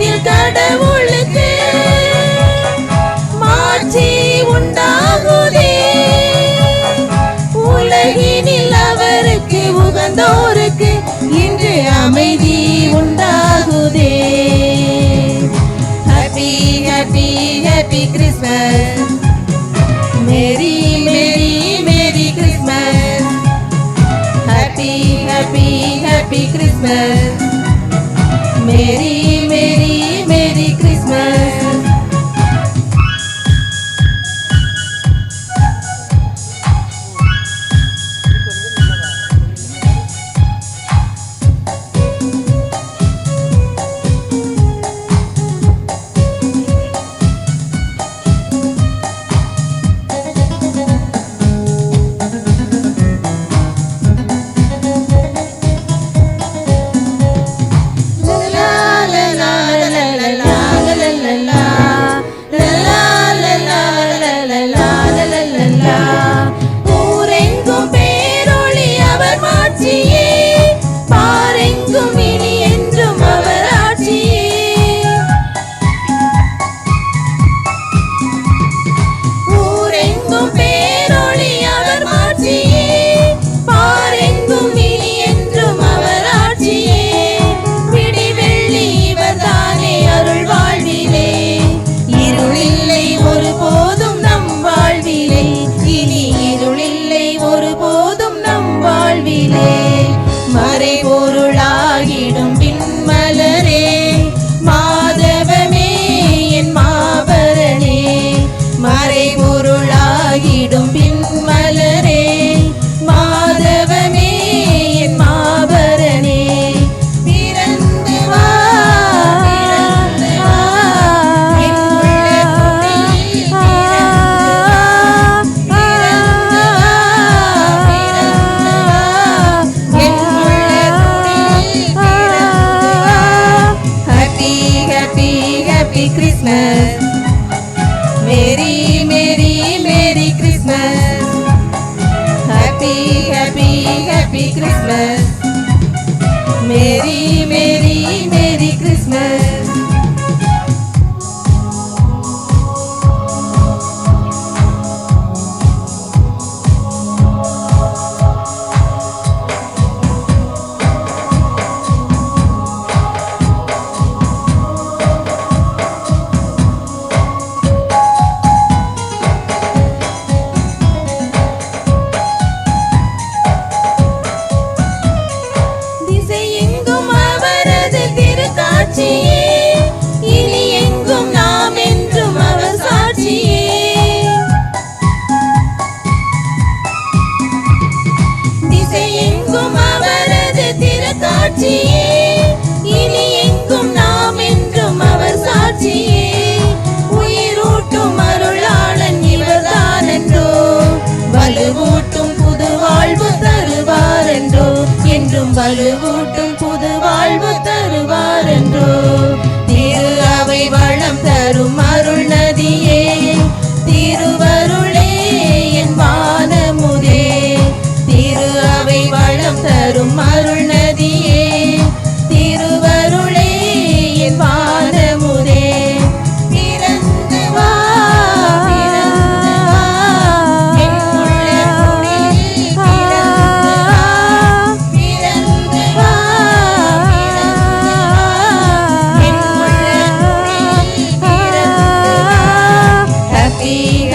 உள்ளத்தில் கடவுளுக்கு மாற்றி உண்டாகுதே. உலகினில் அவருக்கு உகந்தோருக்கு இன்று அமைதி உண்டாகுதே. Happy happy happy Christmas merry merry merry Christmas happy happy happy Christmas ஒருபோதும் मेरी में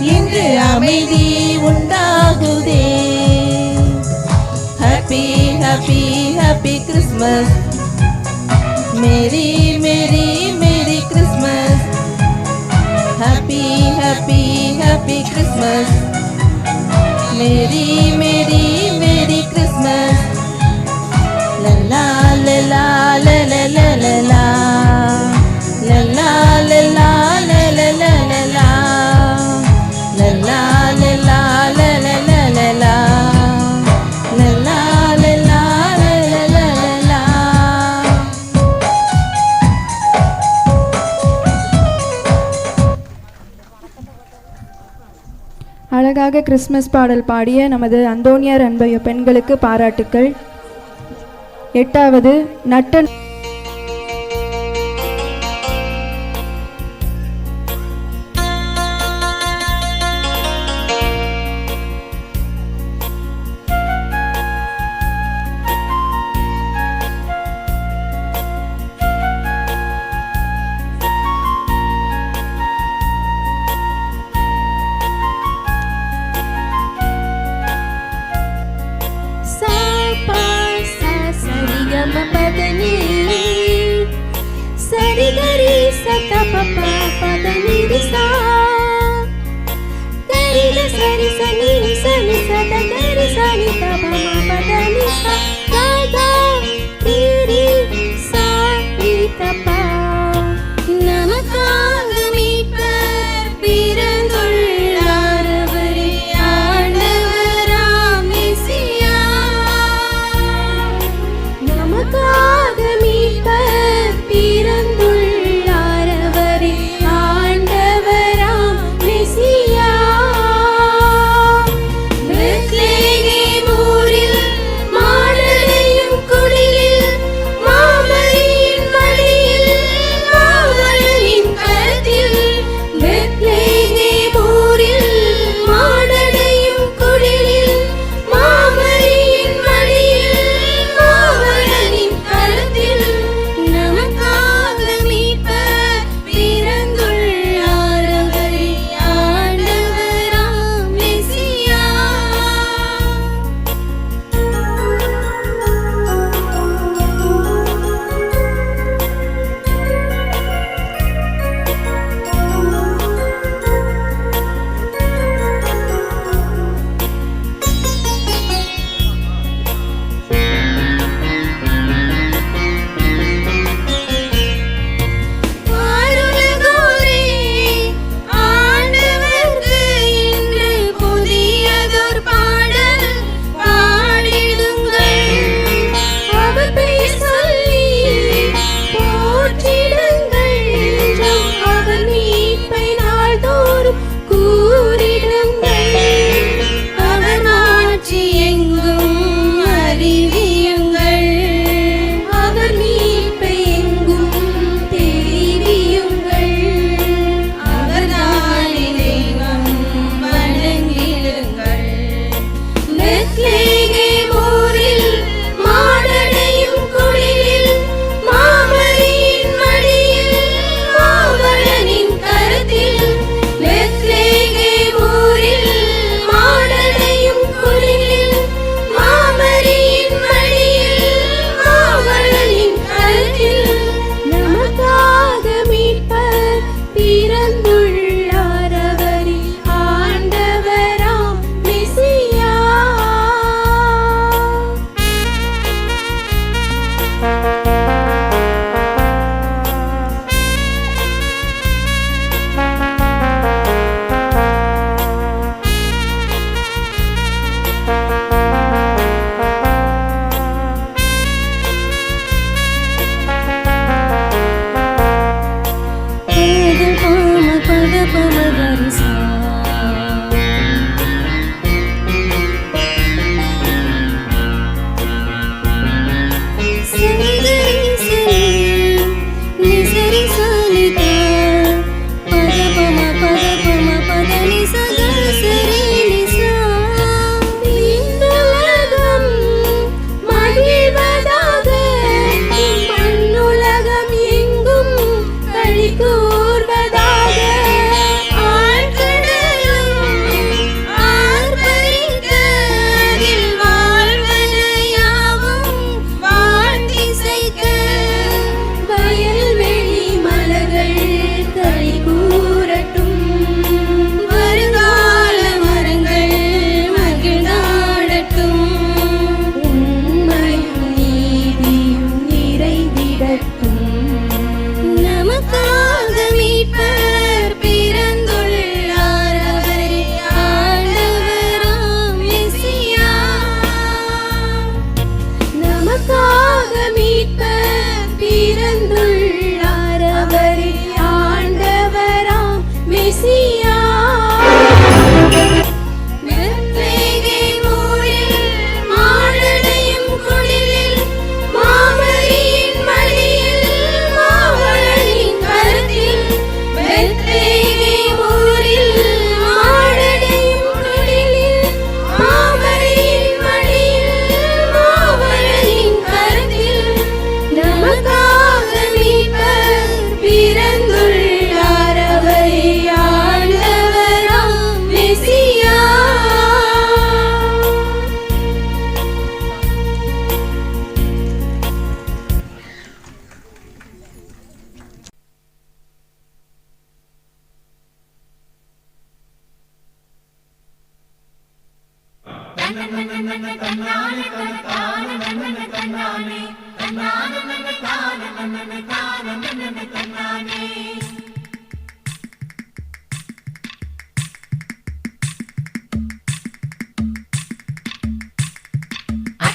இன்று அமைதி உண்டாகுதே. Happy happy happy Christmas merry merry merry Christmas happy happy happy Christmas merry merry அழகாக கிறிஸ்மஸ் பாடல் பாடிய நமது அந்தோனியார் அன்பைய பெண்களுக்கு பாராட்டுக்கள். எட்டாவது நட்ட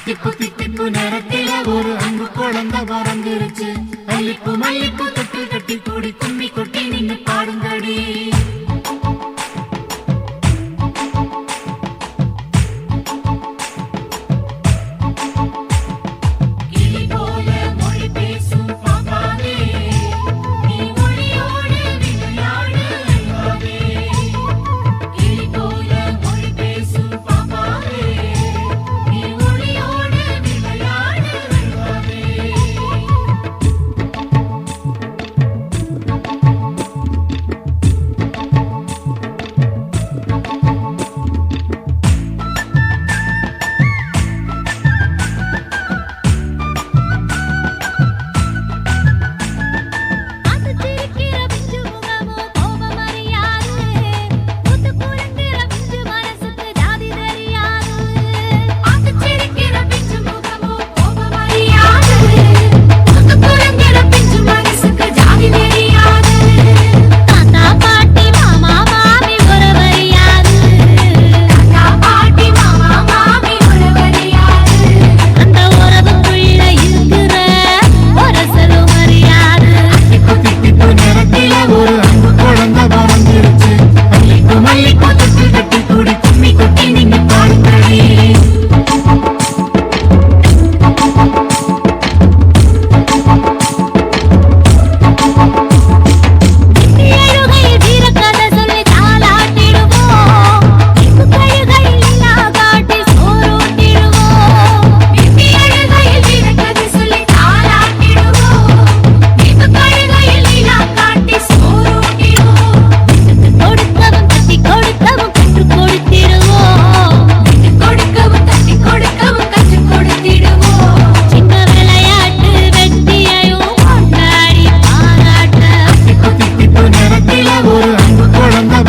திப்பு திப்பு நேரத்தில ஒரு அன்பு குழந்தை வரந்துருச்சு மல்லிப்பு மல்லிப்பு தொட்டு கட்டி கூடி கும்மி கொட்டி நின்னு பாடுங்கடி. I'm not.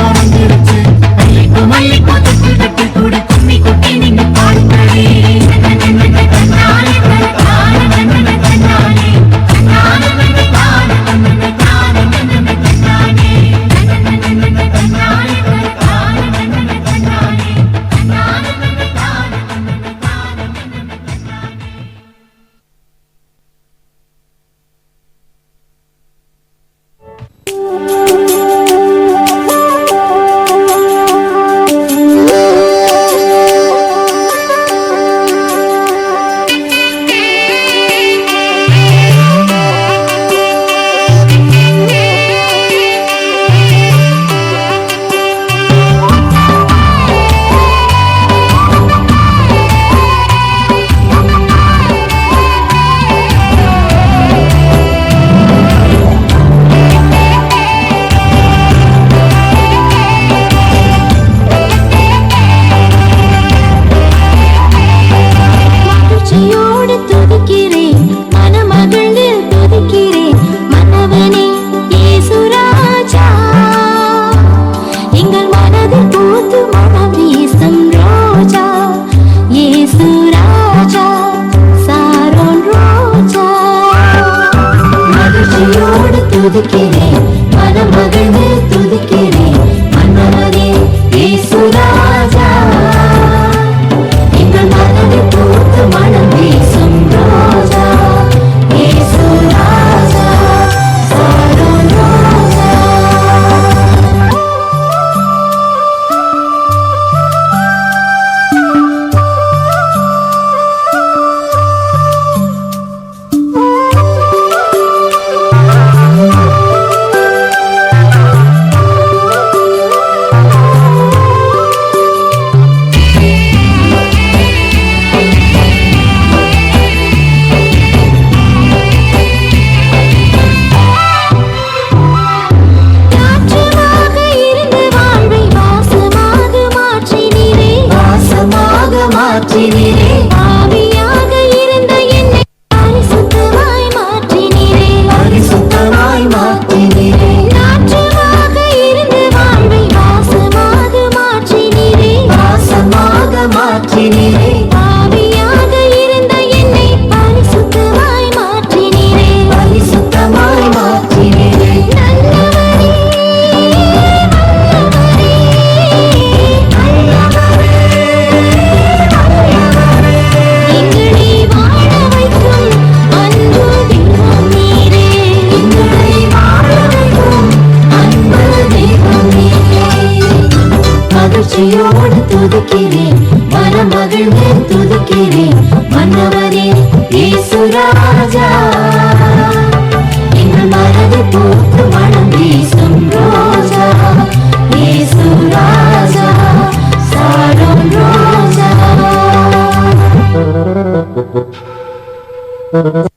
Uh-huh.